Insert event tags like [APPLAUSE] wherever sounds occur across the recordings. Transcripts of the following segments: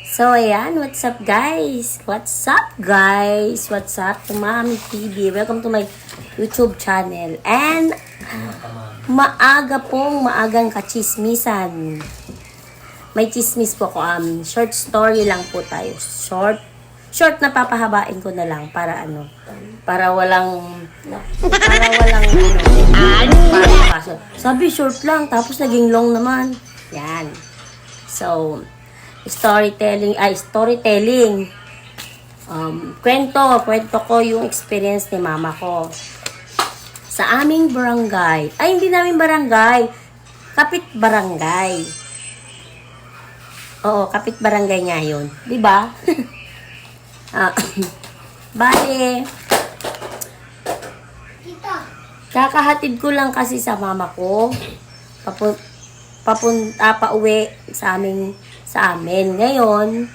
So, ayan. What's up, guys? What's up, guys? What's up to Mami TV? Welcome to my YouTube channel. And, maaga pong maagang kachismisan. May chismis po ko. Um, short story lang po tayo. Short. Short na papahabain ko na lang para ano. Para walang para walang ano. Para kaso. Sabi short lang tapos naging long naman. Yan. So, storytelling, ay, storytelling. Um, kwento, kwento ko yung experience ni mama ko. Sa aming barangay, ay hindi namin barangay, kapit barangay. Oo, kapit barangay nga yun. Di ba? [LAUGHS] ah, [COUGHS] bale, kakahatid ko lang kasi sa mama ko. Papu papunta pa uwi sa aming sa amin. Ngayon,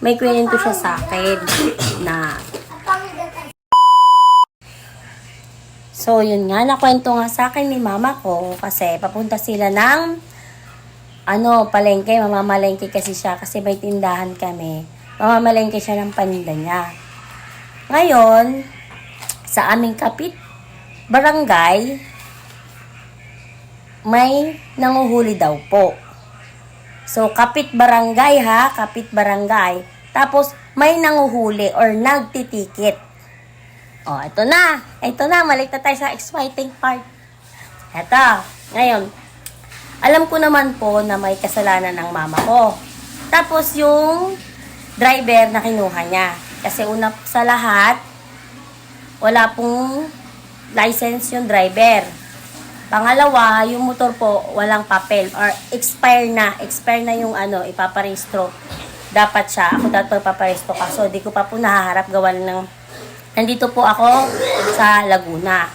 may kwento siya sa akin na So, yun nga, nakwento nga sa akin ni mama ko kasi papunta sila ng ano, palengke, mamamalengke kasi siya kasi may tindahan kami. Mamamalengke siya ng paninda niya. Ngayon, sa aming kapit barangay, may nanguhuli daw po. So, kapit barangay ha, kapit barangay. Tapos, may nanguhuli or nagtitikit. Oh, ito na. Ito na, malik na tayo sa exciting part. Ito, ngayon, alam ko naman po na may kasalanan ng mama ko. Tapos yung driver na kinuha niya. Kasi una sa lahat, wala pong license yung driver. Pangalawa, yung motor po, walang papel or expire na. Expire na yung ano, ipaparehistro. Dapat siya. Ako dapat paparehistro kaso di ko pa po nahaharap gawan ng Nandito po ako sa Laguna.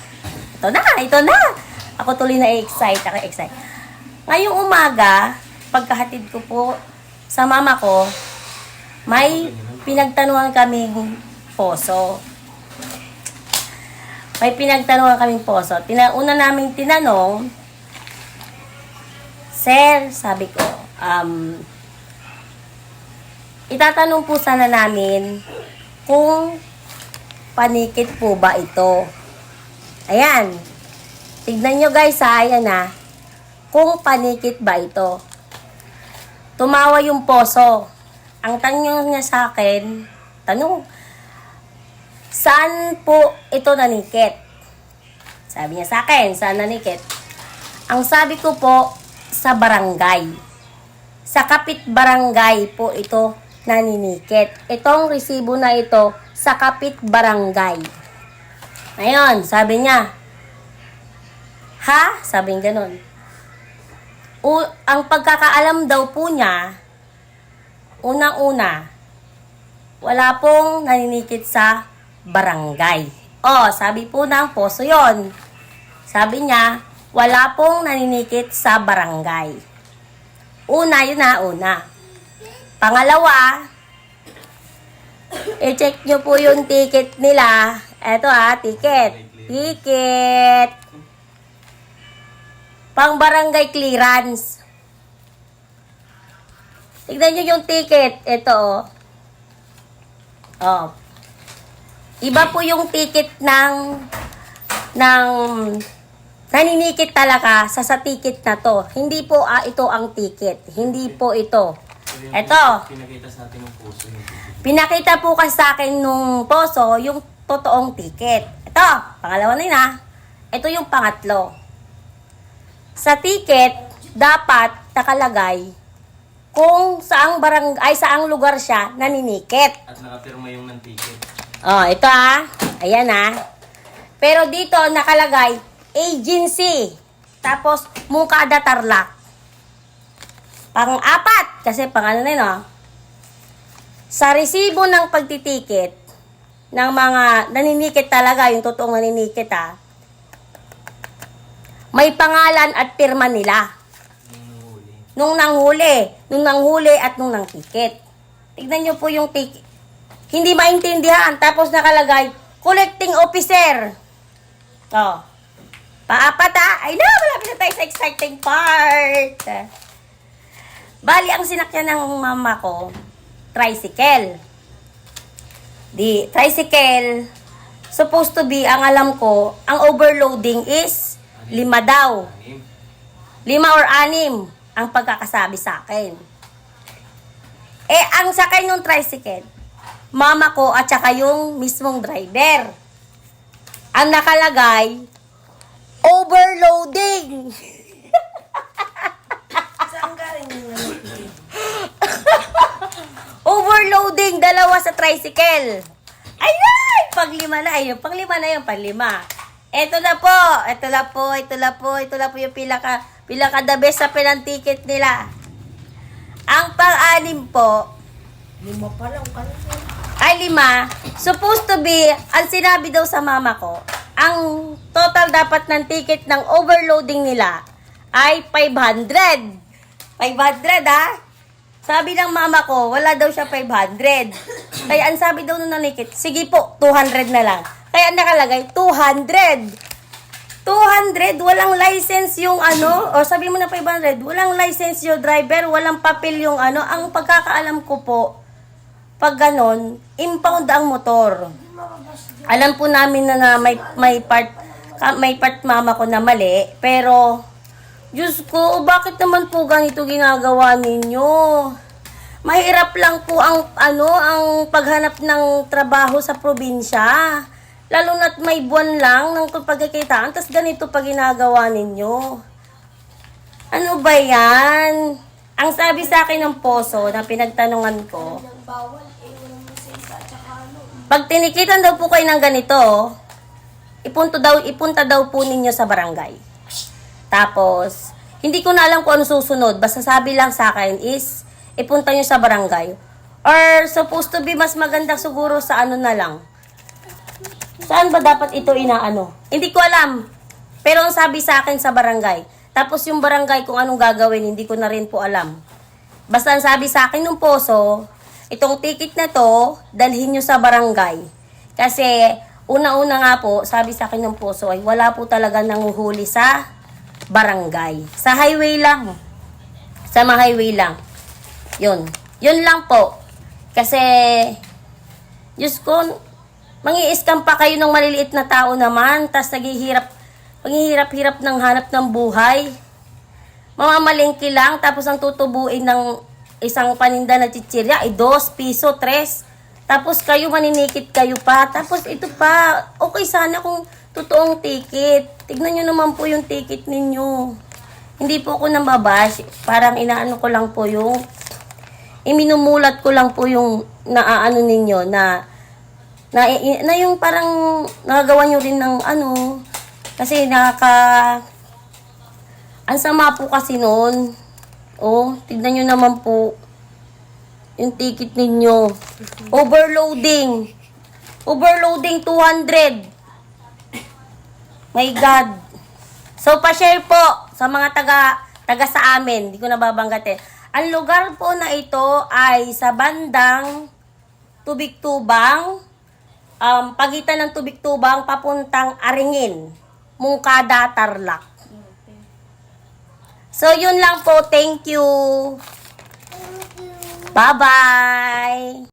Ito na, ito na. Ako tuloy na excite, ako excite. Ngayong umaga, pagkahatid ko po sa mama ko, may pinagtanungan kaming poso. May pinagtanungan kaming poso. Tina, una namin tinanong, Sir, sabi ko, um, itatanong po sana namin kung panikit po ba ito. Ayan. Tignan nyo guys ha, ayan ha. Kung panikit ba ito. Tumawa yung poso. Ang tanong niya sa akin, tanong, saan po ito nanikit? Sabi niya sa akin, saan nanikit? Ang sabi ko po, sa barangay. Sa kapit barangay po ito naninikit. Itong resibo na ito sa kapit barangay. Ngayon, sabi niya, ha? Sabi niya ganun. O, ang pagkakaalam daw po niya, unang-una, wala pong naninikit sa barangay. O, sabi po ng poso yon. Sabi niya, wala pong naninikit sa barangay. Una, yun na, una. Pangalawa, i-check nyo po yung ticket nila. Eto ha, ticket. Ticket. Pang barangay clearance. Tignan nyo yung ticket. Ito oh. Oh. Iba po yung ticket ng ng naninikit talaga sa sa ticket na to. Hindi po ah, ito ang ticket. Hindi po ito. Eto. Pinakita sa atin ng puso Pinakita po kasi sa akin nung poso yung totoong ticket. Ito, pangalawa na yun ha. Ito yung pangatlo. Sa ticket, dapat nakalagay kung saang barang ay saang lugar siya naninikit. At nakapirma yung ng ticket. Oh, ito ah. Ayan ah. Pero dito nakalagay agency. Tapos Mungkada Tarlac. Pang-apat kasi pang ano na yun oh. Sa resibo ng pagtitikit ng mga naninikit talaga, yung totoong naninikit ah, may pangalan at pirma nila nung nanghuli, nung nanghuli at nung nangtikit. Tignan nyo po yung ticket. Hindi maintindihan. Tapos nakalagay, collecting officer. Oh. Paapat ah. Ay na, malapit na tayo sa exciting part. Bali, ang sinakyan ng mama ko, tricycle. Di, tricycle, supposed to be, ang alam ko, ang overloading is lima daw. Lima or anim ang pagkakasabi sa akin. Eh, ang sakay ng tricycle, mama ko at saka yung mismong driver. Ang nakalagay, overloading. [LAUGHS] Saan galing yung? [LAUGHS] Overloading, dalawa sa tricycle. Ayun! Paglima na, ayun. Paglima na yun, paglima. Ito na po, ito na po, ito na po, ito na po yung pila ka, pila ka the best sa pilang ticket nila. Ang pang-anim po, Lima pa lang kanina. ay lima, supposed to be, ang sinabi daw sa mama ko, ang total dapat ng ticket ng overloading nila ay 500. 500 ha? Sabi ng mama ko, wala daw siya 500. Kaya ang sabi daw nung nanikit, sige po, 200 na lang. Kaya nakalagay, 200. 200, walang license yung ano, o sabi mo na 500, walang license yung driver, walang papel yung ano. Ang pagkakaalam ko po, pag ganon, impound ang motor. Alam po namin na, na may, may part, may part mama ko na mali, pero, Diyos ko, bakit naman po ganito ginagawa ninyo? Mahirap lang po ang, ano, ang paghanap ng trabaho sa probinsya. Lalo na't may buwan lang ng pagkikitaan, tas ganito pa ginagawa ninyo. Ano ba yan? Ang sabi sa akin ng poso na pinagtanungan ko, Bawal eh, walang masisa at saka ano. Pag tinikitan daw po kayo ng ganito, ipunto daw, ipunta daw po ninyo sa barangay. Tapos, hindi ko na alam kung ano susunod. Basta sabi lang sa akin is, ipunta nyo sa barangay. Or supposed to be mas maganda siguro sa ano na lang. Saan ba dapat ito inaano? Hindi ko alam. Pero ang sabi sa akin sa barangay. Tapos yung barangay kung anong gagawin, hindi ko na rin po alam. Basta ang sabi sa akin ng poso, itong ticket na to, dalhin nyo sa barangay. Kasi, una-una nga po, sabi sa akin ng poso ay wala po talaga nanguhuli sa barangay. Sa highway lang. Sa mga highway lang. Yun. Yun lang po. Kasi, Diyos ko, mangi-scam pa kayo ng maliliit na tao naman, tas naghihirap, panghihirap-hirap ng hanap ng buhay. Mamamalingki lang, tapos ang tutubuin ng isang paninda na chichirya ay 2 piso, 3. Tapos kayo maninikit kayo pa. Tapos ito pa, okay sana kung totoong ticket. Tignan nyo naman po yung ticket ninyo. Hindi po ako nambabash. Parang inaano ko lang po yung iminumulat ko lang po yung naaano ninyo na na, na yung parang nagagawa nyo rin ng ano kasi nakaka ang sama po kasi noon oh tignan nyo naman po. Yung ticket ninyo. Overloading. Overloading 200 my god. So pa-share po sa mga taga taga sa amin. Hindi ko nababanggatin ang lugar po na ito ay sa bandang Tubig Tubang um, pagitan ng Tubig Tubang papuntang Aringin, Mungkada, Tarlac. So, yun lang po. Thank you. Bye-bye.